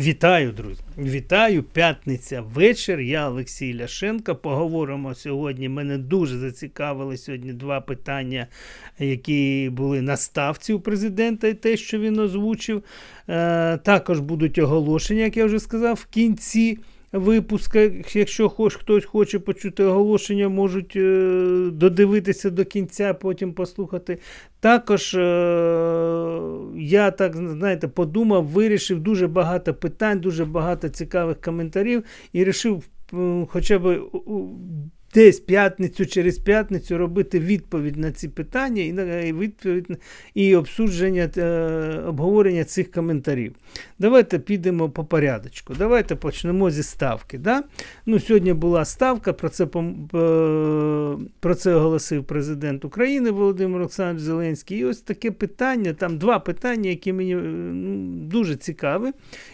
Вітаю, друзі! Вітаю! П'ятниця вечір. Я Олексій Ляшенко. Поговоримо сьогодні. Мене дуже зацікавили сьогодні два питання, які були на ставці у президента, і те, що він озвучив. Е, також будуть оголошення, як я вже сказав, в кінці. Випуска, якщо хоч хтось хоче почути оголошення, можуть е, додивитися до кінця, потім послухати. Також е, я так знаєте, подумав, вирішив дуже багато питань, дуже багато цікавих коментарів і вирішив хоча б десь п'ятницю через п'ятницю робити відповідь на ці питання і відповідь і обсудження, е, обговорення цих коментарів. Давайте підемо по порядочку. Давайте почнемо зі ставки. Да? Ну, Сьогодні була ставка, про це про це оголосив президент України Володимир Олександрович Зеленський. І ось таке питання, там два питання, які мені ну, дуже цікаві,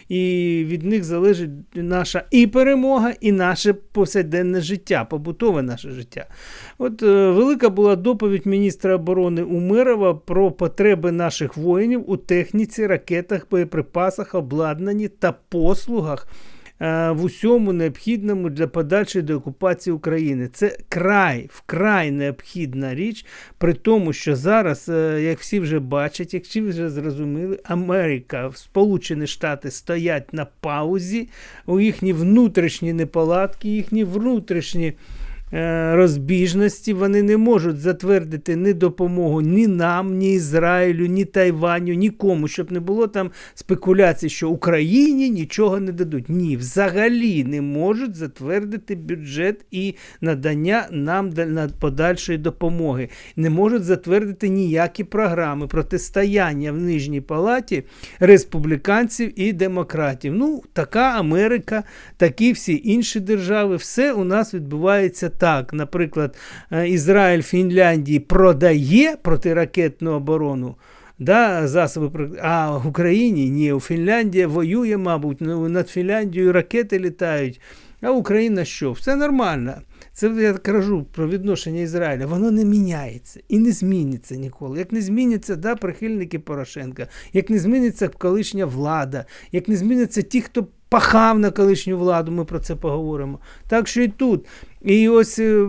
і від них залежить наша і перемога, і наше повсякденне життя, побутове наше життя. От е, велика була доповідь міністра оборони Умирова про потреби наших воїнів у техніці, ракетах, боєприпасах, обладнанні та послугах. Е, в усьому необхідному для подальшої деокупації України. Це край, вкрай необхідна річ, при тому, що зараз, е, як всі вже бачать, як всі вже зрозуміли, Америка, Сполучені Штати стоять на паузі, у їхні внутрішні неполадки, їхні внутрішні. Е, розбіжності, вони не можуть затвердити ні допомогу ні нам, ні Ізраїлю, ні Тайваню, нікому, щоб не було там спекуляцій, що Україні нічого не дадуть. Ні, взагалі не можуть затвердити бюджет і надання нам подальшої допомоги. Не можуть затвердити ніякі програми протистояння в Нижній палаті республіканців і демократів. Ну, така Америка, такі всі інші держави, все у нас відбувається так, наприклад, е, Ізраїль Фінляндії продає протиракетну оборону. Да, засоби, А в Україні ні, у Фінляндія воює, мабуть, ну, над Фінляндією ракети літають. А Україна що? Все нормально. Це я кажу про відношення Ізраїля. Воно не міняється і не зміниться ніколи. Як не зміняться да, прихильники Порошенка, як не зміниться колишня влада, як не зміняться ті, хто пахав на колишню владу, ми про це поговоримо. Так що і тут. І ось. Е,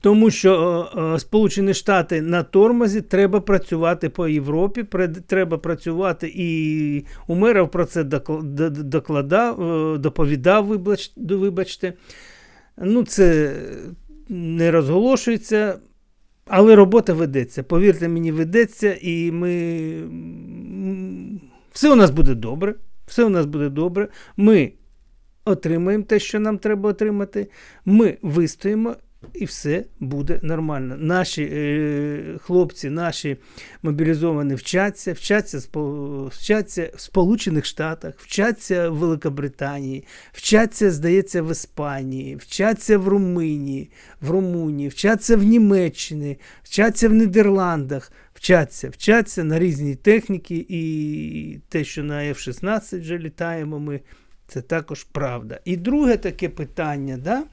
тому що е, Сполучені Штати на тормозі треба працювати по Європі, треба працювати і Умеров про це докладав, е, доповідав, вибачте. Ну, це не розголошується, але робота ведеться. Повірте мені, ведеться, і ми все у нас буде добре. Все у нас буде добре. Ми отримаємо те, що нам треба отримати. Ми вистоїмо. І все буде нормально. Наші е, хлопці, наші мобілізовані вчаться, вчаться, вчаться в Сполучених Штатах, вчаться в Великобританії, вчаться, здається, в Іспанії, вчаться в Румунії, в Румунії, вчаться в Німеччині, вчаться в Нідерландах вчаться, вчаться на різні техніки, і те, що на F-16 вже літаємо, ми, це також правда. І друге таке питання, да?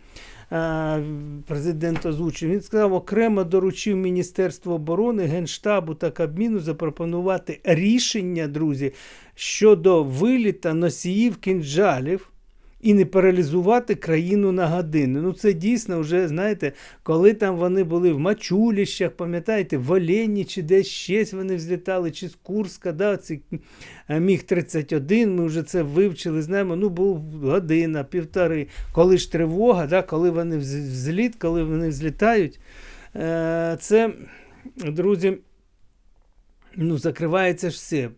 президент озвучив, він сказав, окремо доручив Міністерству оборони, Генштабу та Кабміну запропонувати рішення, друзі, щодо виліта носіїв кінжалів і не паралізувати країну на години. Ну це дійсно вже, знаєте, коли там вони були в Мачуліщах, пам'ятаєте, в Олені чи десь щось вони взлітали, чи з Курська, да, ці е, Міг-31, ми вже це вивчили, знаємо, ну був година, півтори. Коли ж тривога, да, коли вони взліт, коли вони взлітають, е, це, друзі. Ну, закривається ж все.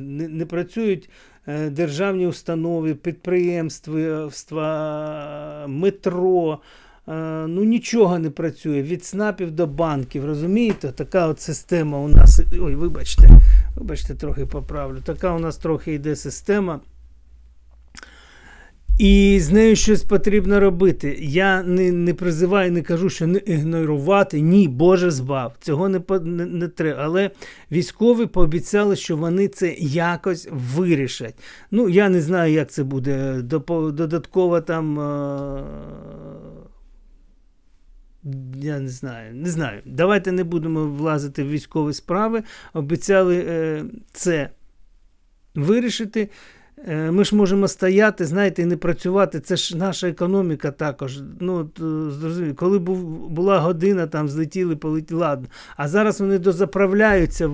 Не, працюють державні установи, підприємства, метро. Е, ну Нічого не працює від СНАПів до банків. Розумієте? Така от система у нас. Ой, вибачте, вибачте, трохи поправлю. Така у нас трохи йде система. І з нею щось потрібно робити. Я не не призиваю, не кажу, що не ігнорувати. Ні, Боже збав. Цього не не, не треба. Але військові пообіцяли, що вони це якось вирішать. Ну, я не знаю, як це буде. Додатково там. Е я не знаю. Не знаю. Давайте не будемо влазити в військові справи. Обіцяли е це вирішити. Е, Ми ж можемо стояти, знаєте, і не працювати. Це ж наша економіка також. Ну, е, зрозуміло, коли був, була година, там злетіли, полетіли, ладно. А зараз вони дозаправляються в,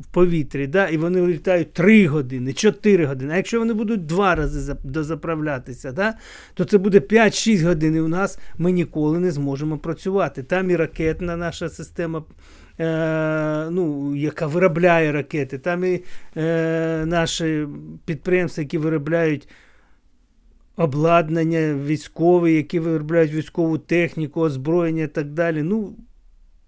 в повітрі, да, і вони літають 3 години, 4 години. А якщо вони будуть два рази дозаправлятися, да, то це буде 5-6 годин, і у нас ми ніколи не зможемо працювати. Там і ракетна наша система. Е, ну, яка виробляє ракети, там і е, наші підприємства, які виробляють обладнання військове, які виробляють військову техніку, озброєння і так далі. Ну,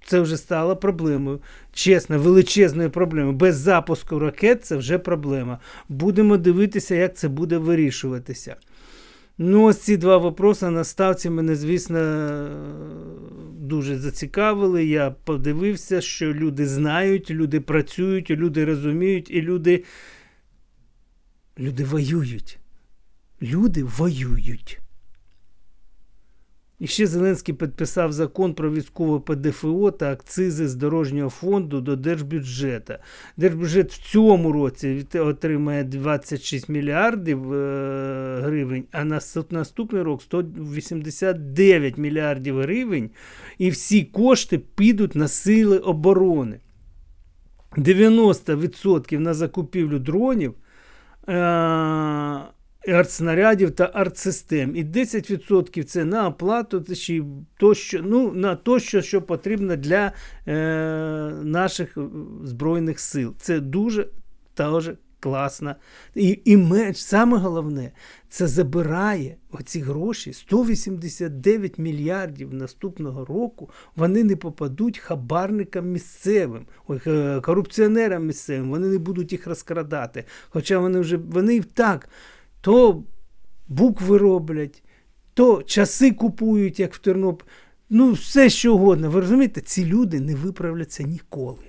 це вже стало проблемою. Чесно, величезною проблемою. Без запуску ракет це вже проблема. Будемо дивитися, як це буде вирішуватися. Ну, ось ці два вопроси на ставці мене, звісно, дуже зацікавили. Я подивився, що люди знають, люди працюють, люди розуміють, і люди, люди воюють. Люди воюють. І ще Зеленський підписав закон про військове ПДФО та акцизи з дорожнього фонду до держбюджета. Держбюджет в цьому році отримає 26 мільярдів е, гривень, а на наступний рік 189 мільярдів гривень, і всі кошти підуть на сили оборони. 90% на закупівлю дронів. Е- артснарядів та артсистем. І 10% це на оплату та ще й то, що, ну, на то, що, потрібно для е, наших Збройних сил. Це дуже теж класно. І, і менш, саме головне, це забирає оці гроші 189 мільярдів наступного року. Вони не попадуть хабарникам місцевим, е, корупціонерам місцевим. Вони не будуть їх розкрадати. Хоча вони вже вони так то букви роблять, то часи купують, як в Тернополі. Ну, все що угодно. Ви розумієте, ці люди не виправляться ніколи.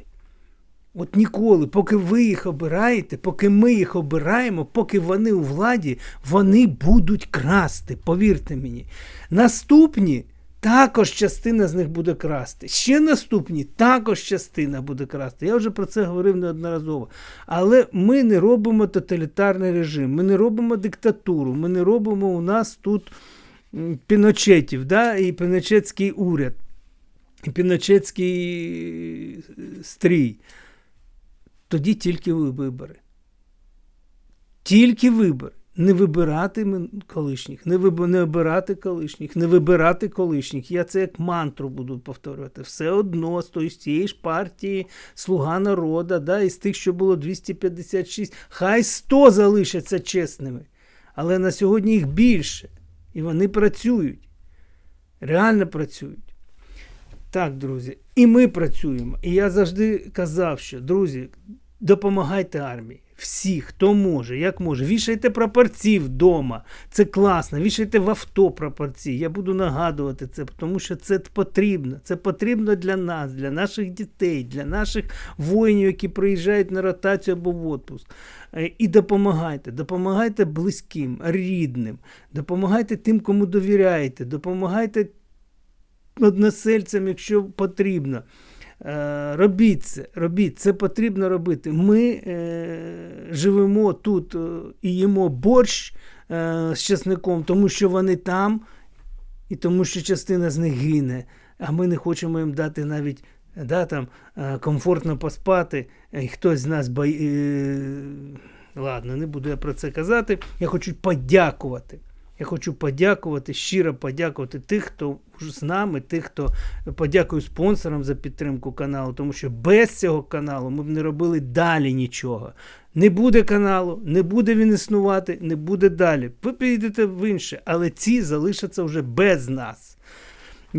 От ніколи, поки ви їх обираєте, поки ми їх обираємо, поки вони у владі, вони будуть красти, повірте мені. Наступні також частина з них буде красти. Ще наступні також частина буде красти. Я вже про це говорив неодноразово. Але ми не робимо тоталітарний режим, ми не робимо диктатуру, ми не робимо у нас тут піночетів, да, і піночетський уряд, і піночетський стрій. Тоді тільки вибори. Тільки вибори. Не вибирати колишніх, не, виб... не обирати колишніх, не вибирати колишніх. Я це як мантру буду повторювати. Все одно з тої- з тієї ж партії Слуга народа, да, із тих, що було 256, хай 100 залишаться чесними. Але на сьогодні їх більше. І вони працюють. Реально працюють. Так, друзі, і ми працюємо. І я завжди казав, що, друзі, допомагайте армії. Всі, хто може, як може. Вішайте прапорці вдома. Це класно. Вішайте в авто прапорці. Я буду нагадувати це, тому що це потрібно. Це потрібно для нас, для наших дітей, для наших воїнів, які приїжджають на ротацію або в отпуск. Е, І допомагайте. Допомагайте близьким, рідним, допомагайте тим, кому довіряєте, допомагайте односельцям, якщо потрібно. Е, Робіть це, робіть, це потрібно робити. Ми е, живемо тут е, і їмо борщ з чесником, тому що вони там, і тому що частина з них гине, а ми не хочемо їм дати навіть да, там, комфортно поспати. І хтось з нас бої... Ладно, не буду я про це казати. Я хочу подякувати. Я хочу подякувати, щиро подякувати тих, хто з нами, тих, хто подякую спонсорам за підтримку каналу, тому що без цього каналу ми б не робили далі нічого. Не буде каналу, не буде він існувати, не буде далі. Ви підете в інше, але ці залишаться вже без нас.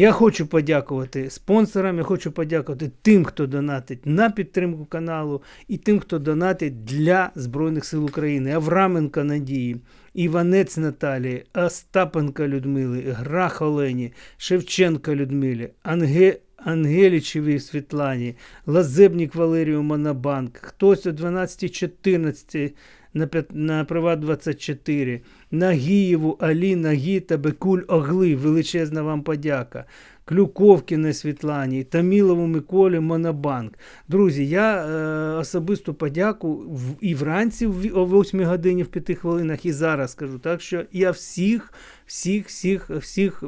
Я хочу подякувати спонсорам, я хочу подякувати тим, хто донатить на підтримку каналу, і тим, хто донатить для Збройних сил України. Авраменко Надії, Іванець Наталії, Остапенка Людмили, Грах Олені, Шевченка Людмилі, Анге... Ангелічевій Світлані, Лазебнік Валерію Монобанк, хтось о 12.14 на, на Приват 24, Нагієву, Алі, Нагі та Бекуль Огли. Величезна вам подяка. Клюковкіна Світлані, Тамілову Миколі Монобанк. Друзі, я е, особисту подяку в, і вранці в, о 8 годині в 5 хвилинах, і зараз скажу. Так що я всіх, всіх, всіх, всіх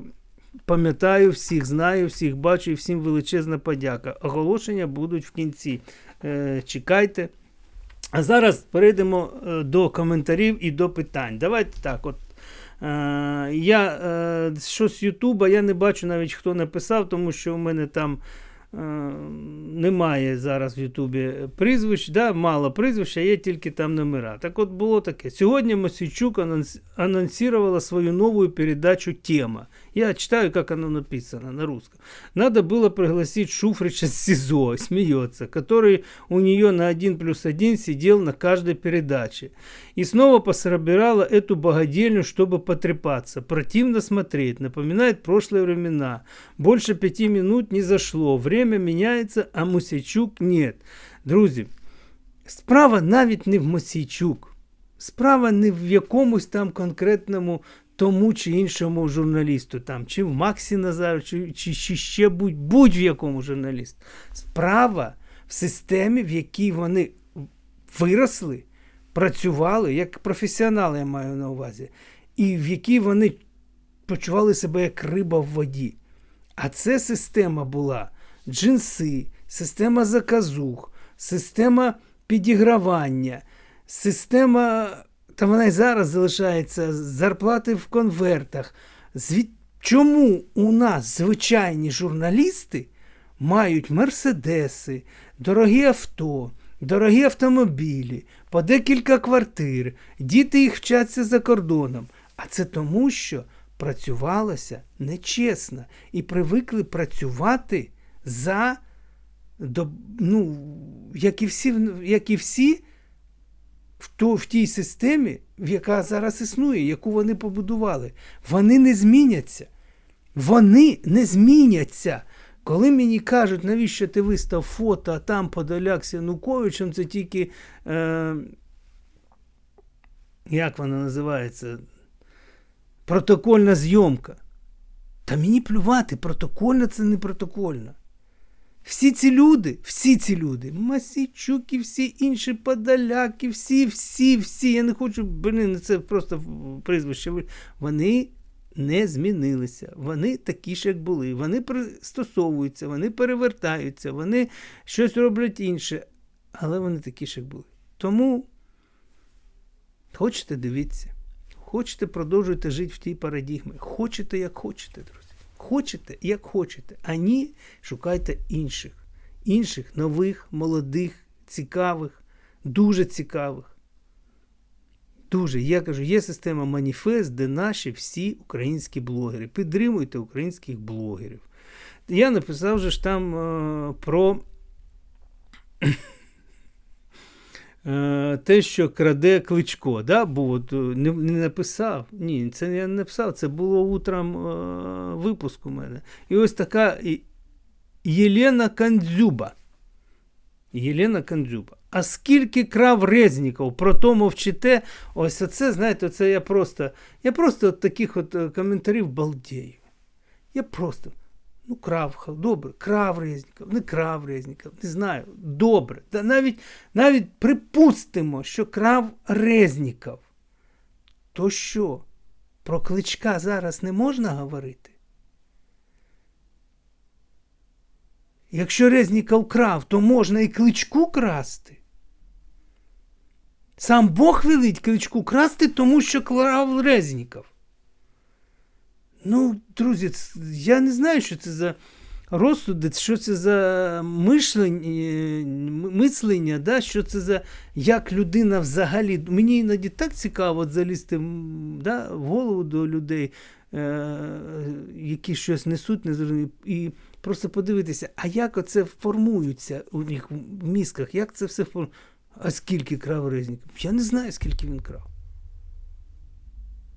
пам'ятаю, всіх знаю, всіх бачу і всім величезна подяка. Оголошення будуть в кінці. Е, чекайте. А зараз перейдемо е, до коментарів і до питань. Давайте так. от. Е, я е, що з Ютуба, я не бачу навіть хто написав, тому що у мене там немає зараз в Ютубі прізвищ, да, мало прізвищ, а є тільки там номера. Так от було таке. Сьогодні Мосійчук анонс- анонсировала свою новую передачу «Тема». Я читаю, как оно написано на русском. Надо было пригласить Шуфрича с СИЗО, смеется, который у нее на 1 плюс 1 сидел на каждой передаче. И снова пособирала эту богадельню, чтобы потрепаться. Противно смотреть, напоминает прошлые времена. Больше пяти минут не зашло. Время меняется, а Мусячук нет. Друзі, справа навіть не в Мосійчук. Справа не в якомусь там конкретному тому чи іншому журналісту, там, чи в Максі Назару, чи, чи, чи ще будь, будь в якому журналісту. Справа в системі, в якій вони виросли, працювали як професіонали, я маю на увазі, і в якій вони почували себе як риба в воді. А це система була джинси, система заказух, система підігравання, система, та вона й зараз залишається, зарплати в конвертах. Звід... Чому у нас звичайні журналісти мають мерседеси, дорогі авто, дорогі автомобілі, по декілька квартир, діти їх вчаться за кордоном? А це тому, що працювалося нечесно і привикли працювати за ну, як і всі, як і всі в, то, в тій системі, яка зараз існує, яку вони побудували. Вони не зміняться. Вони не зміняться. Коли мені кажуть, навіщо ти вистав фото, а там Подоляк з Януковичем, це тільки. Е, як вона називається? Протокольна зйомка. Та мені плювати, протокольна це не протокольна. Всі ці люди, всі ці люди, Масійчук і всі інші Подоляки, всі, всі, всі. Я не хочу, блин, це просто прізвище. Вони не змінилися. Вони такі ж, як були. Вони пристосовуються, вони перевертаються, вони щось роблять інше. Але вони такі ж, як були. Тому хочете дивіться. Хочете, продовжуйте жити в тій парадігмі. Хочете, як хочете, друзі. Хочете, як хочете. А ні, шукайте інших. Інших, нових, молодих, цікавих, дуже цікавих. Дуже. Я кажу, є система Маніфест, де наші всі українські блогери. Підтримуйте українських блогерів. Я написав же ж там е, про. Те, що краде кличко, да? бо от не, не написав. Ні, це я не написав, це було утром е, випуск у мене. І ось така Єлена Кандзюба. Єлена Кандзюба. А скільки крав Резніков, про то мовчите. Ось оце, знаєте, це я просто я просто от таких от коментарів балдею. Я просто. Ну, крав, добре, крав Резніков, не крав Резніков, не знаю. Добре. Та навіть навіть припустимо, що крав Резніков. То що? Про кличка зараз не можна говорити? Якщо Резніков крав, то можна і кличку красти. Сам Бог велить кличку красти, тому що крав Резніков. Ну, друзі, я не знаю, що це за розсуди, що це за мишлення, мислення, да? що це за як людина взагалі. Мені іноді так цікаво залізти да, в голову до людей, е, які щось несуть, не і просто подивитися, а як оце формується у них в мізках, як це все формується. А скільки крав Резніков? Я не знаю, скільки він крав.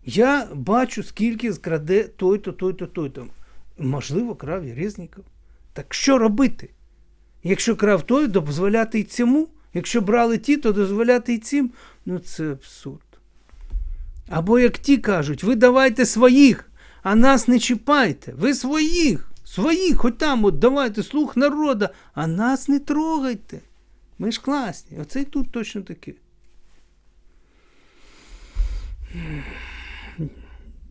Я бачу, скільки скраде той-то, той-то, той-то. Можливо, крав і Резніков. Так що робити? Якщо крав той, дозволяти й цьому, Якщо брали ті, то дозволяти і цим, ну це абсурд. Або як ті кажуть, ви давайте своїх, а нас не чіпайте. Ви своїх, своїх, хоч там от давайте слух народа, а нас не трогайте. Ми ж класні. Оце і тут точно таке.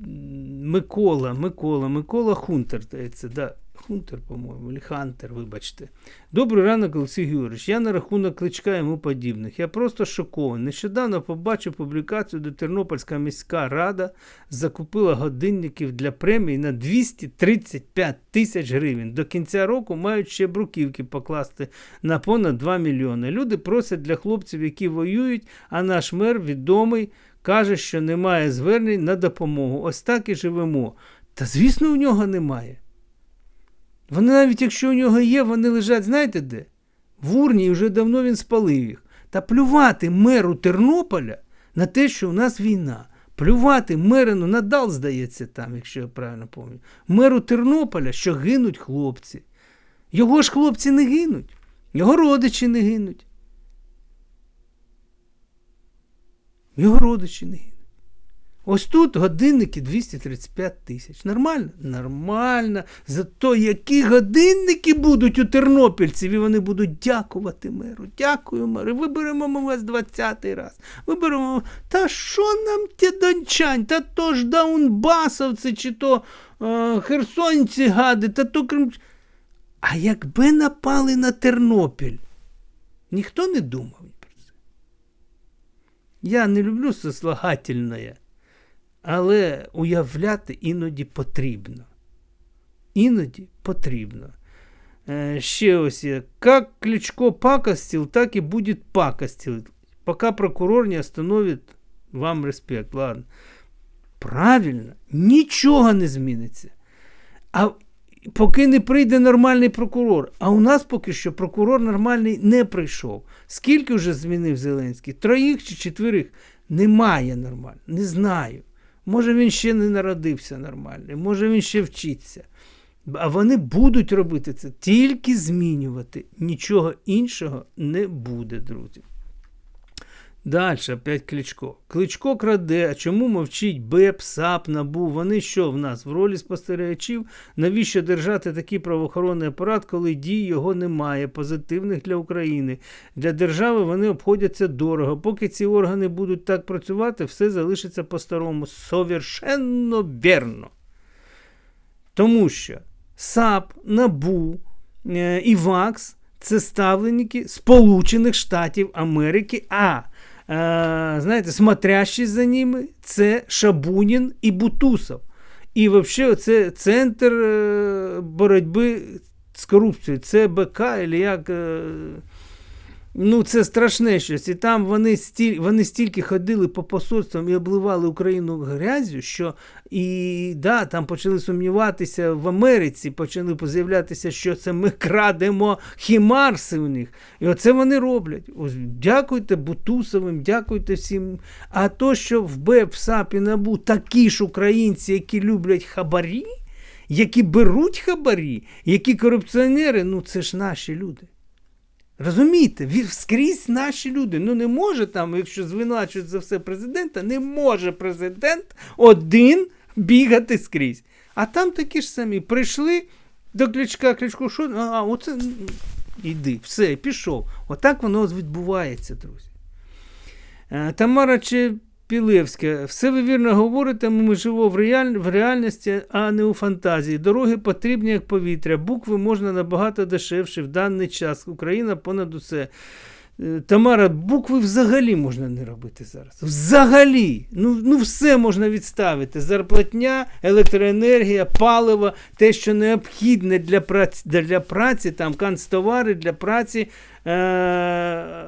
Микола, Микола, Микола Хунтер, здається, да. Хунтер, по-моєму, Хантер, вибачте. Добрий ранок, Олексій Георгійович. Я на рахунок кличка йому подібних. Я просто шокований. Нещодавно побачив публікацію, де Тернопільська міська рада закупила годинників для премій на 235 тисяч гривень. До кінця року мають ще бруківки покласти на понад 2 мільйони. Люди просять для хлопців, які воюють, а наш мер відомий. Каже, що немає звернень на допомогу. Ось так і живемо. Та звісно, у нього немає. Вони навіть якщо у нього є, вони лежать, знаєте де? В урні і вже давно він спалив їх. Та плювати меру Тернополя на те, що у нас війна. Плювати мерину надал, здається, там, якщо я правильно пам'ятаю. Меру Тернополя, що гинуть хлопці. Його ж хлопці не гинуть, його родичі не гинуть. Його родичі не гинуть. Ось тут годинники 235 тисяч. Нормально? Нормально. Зато які годинники будуть у тернопільців, і вони будуть дякувати меру. Дякую, меру. Виберемо ми вас 20-й раз. Виберемо. Та що нам ті дончань? Та то ж даунбасовці, чи то е, херсонці гади, та то крим. А якби напали на Тернопіль, ніхто не думав. Я не люблю сослагательне. Але уявляти іноді потрібно. Іноді потрібно. Е, ще ось є. Как Кличко пакостил, так і буде пакостил. Поки прокурор не остановить вам респект. Ладно. Правильно, нічого не зміниться. А поки не прийде нормальний прокурор. А у нас поки що прокурор нормальний не прийшов. Скільки вже змінив Зеленський? Троїх чи четверих? Немає нормально. Не знаю. Може, він ще не народився нормально, може він ще вчиться. А вони будуть робити це, тільки змінювати. Нічого іншого не буде, друзі. Далі, опять Кличко. Кличко краде, а чому мовчить БЕП, САП, НАБУ? Вони що в нас? В ролі спостерігачів? Навіщо держати такий правоохоронний апарат, коли дій його немає, позитивних для України? Для держави вони обходяться дорого. Поки ці органи будуть так працювати, все залишиться по-старому. Совершенно вірно. Тому що САП, НАБУ е, і ВАКС це ставленники Сполучених Штатів Америки. а знаєте, смотрящий за ними це Шабунін і Бутусов. І взагалі це центр е, боротьби з корупцією. Це БК, або як. Ну, це страшне щось. І там вони стіль, вони стільки ходили по посольствам і обливали Україну грязю, що і да, там почали сумніватися в Америці, почали з'являтися, що це ми крадемо хімарси у них. І оце вони роблять. Ось Дякуйте Бутусовим, дякуйте всім. А то, що в БЕП, САП і НАБУ такі ж українці, які люблять хабарі, які беруть хабарі, які корупціонери, ну це ж наші люди. Розумієте, скрізь наші люди. Ну не може там, якщо звинувачують за все президента, не може президент один бігати скрізь. А там такі ж самі прийшли до Кличка, Кличко, що? А, оце іди, все, пішов. Отак воно відбувається, друзі. Е, Тамара чи Пілевське, все ви вірно говорите, ми живемо в, реаль... в реальності, а не у фантазії. Дороги потрібні як повітря. Букви можна набагато дешевше в даний час. Україна понад усе. Е, Тамара, букви взагалі можна не робити зараз. Взагалі. Ну ну все можна відставити. Зарплатня, електроенергія, паливо, те, що необхідне для праці, для праці там канцтовари для праці е-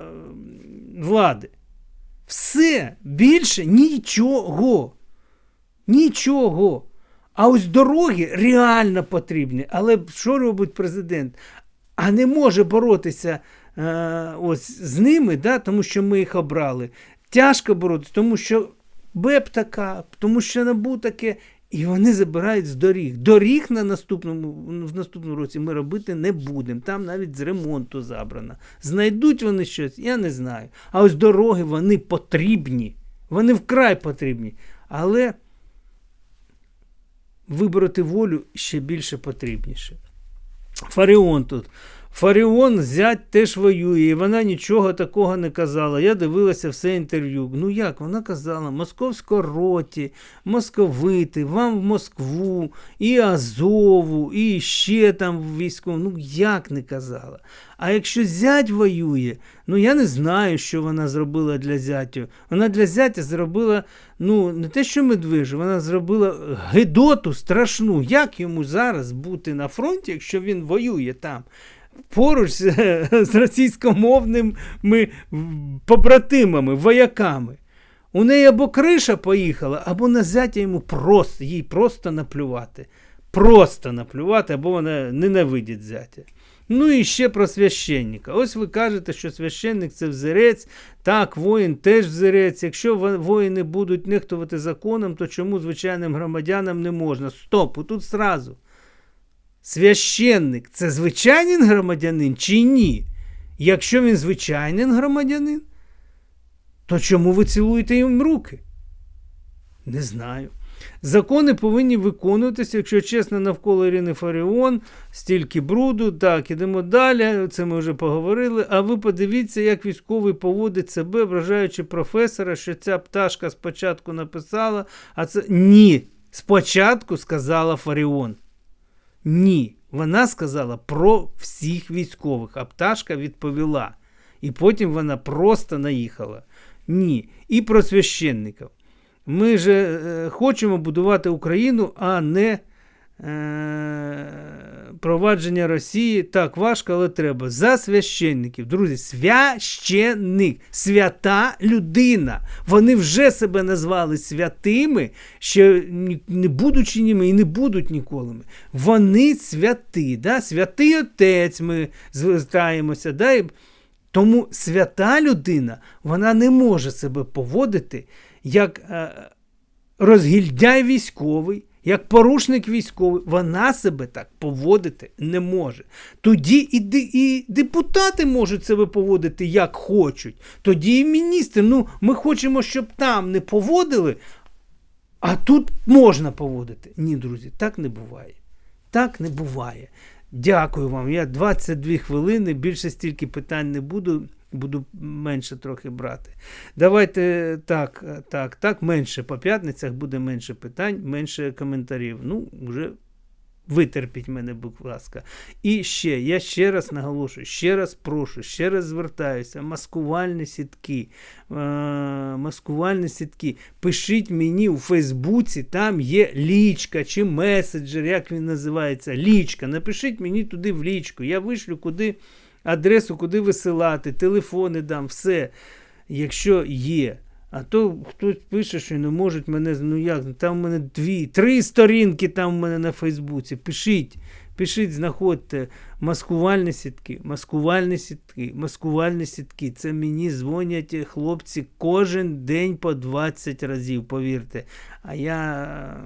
влади. Все більше нічого. Нічого. А ось дороги реально потрібні. Але що робить президент? А не може боротися е, ось з ними, да, тому що ми їх обрали. Тяжко боротися, тому що БЕП така, тому що НАБУ таке. І вони забирають з доріг. Доріг на наступному, в наступному році ми робити не будемо. Там навіть з ремонту забрано. Знайдуть вони щось, я не знаю. А ось дороги вони потрібні. Вони вкрай потрібні. Але вибороти волю ще більше потрібніше. Фаріон тут. Фаріон зять теж воює, і вона нічого такого не казала. Я дивилася все інтерв'ю. Ну як вона казала, московсько роті, московити, вам в Москву, і Азову, і ще там військово. Ну як не казала? А якщо зять воює, ну я не знаю, що вона зробила для зятю. Вона для зятя зробила, ну, не те, що медвежу, вона зробила гидоту страшну. Як йому зараз бути на фронті, якщо він воює там? Поруч з, російськомовними побратимами, вояками. У неї або криша поїхала, або на зятя йому просто, їй просто наплювати. Просто наплювати, або вона ненавидить зятя. Ну і ще про священника. Ось ви кажете, що священник це взірець. Так, воїн теж взірець. Якщо воїни будуть нехтувати законом, то чому звичайним громадянам не можна? Стоп, тут зразу священник це звичайний громадянин чи ні? Якщо він звичайний громадянин, то чому ви цілуєте їм руки? Не знаю. Закони повинні виконуватися, якщо чесно, навколо Ірини Фаріон, стільки бруду. Так, ідемо далі. Це ми вже поговорили. А ви подивіться, як військовий поводить себе, вражаючи професора, що ця пташка спочатку написала, а це ні. Спочатку сказала Фаріон. Ні. Вона сказала про всіх військових, а пташка відповіла. І потім вона просто наїхала. Ні. І про священників. Ми же е, хочемо будувати Україну, а не провадження Росії так важко, але треба. За священників. Друзі, священник, свята людина. Вони вже себе назвали святими, ще не будучи німи і не будуть ніколи. Вони святи. Да? Святий Отець ми звертаємося. Да? Тому свята людина вона не може себе поводити як е, розгільдяй військовий як порушник військовий, вона себе так поводити не може. Тоді і і депутати можуть себе поводити як хочуть. Тоді і міністри. Ну, ми хочемо, щоб там не поводили, а тут можна поводити. Ні, друзі, так не буває. Так не буває. Дякую вам. Я 22 хвилини, більше стільки питань не буду буду менше трохи брати. Давайте так, так, так, менше по п'ятницях буде менше питань, менше коментарів. Ну, вже витерпіть мене, будь ласка. І ще, я ще раз наголошую, ще раз прошу, ще раз звертаюся, маскувальні сітки. Е, маскувальні сітки. Пишіть мені у Фейсбуці, там є лічка чи меседжер, як він називається, лічка. Напишіть мені туди в лічку. Я вишлю куди адресу, куди висилати, телефони дам, все, якщо є. А то хтось пише, що не можуть мене, ну як, там в мене дві, три сторінки там в мене на Фейсбуці. Пишіть, пишіть, знаходьте маскувальні сітки, маскувальні сітки, маскувальні сітки. Це мені дзвонять хлопці кожен день по 20 разів, повірте. А я.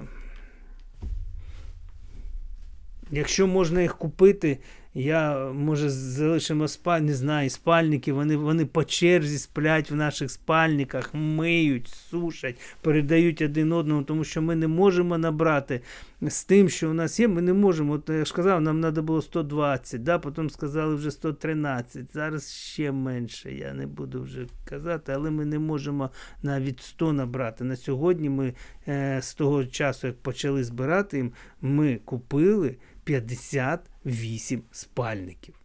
Якщо можна їх купити, я, може, залишимо спаль, не знаю, спальники, вони вони по черзі сплять в наших спальниках, миють, сушать, передають один одному, тому що ми не можемо набрати з тим, що у нас є, ми не можемо. От я ж казав, нам треба було 120, да? потім сказали вже 113. Зараз ще менше. Я не буду вже казати, але ми не можемо навіть 100 набрати. На сьогодні ми е, з того часу, як почали збирати їм, ми купили. 58 спальників.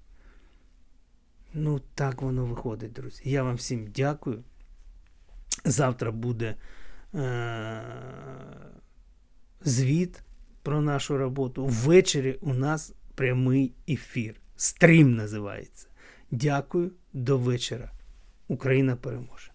Ну, так воно виходить, друзі. Я вам всім дякую. Завтра буде е- звіт про нашу роботу. Ввечері у нас прямий ефір. Стрім називається. Дякую до вечора. Україна переможе.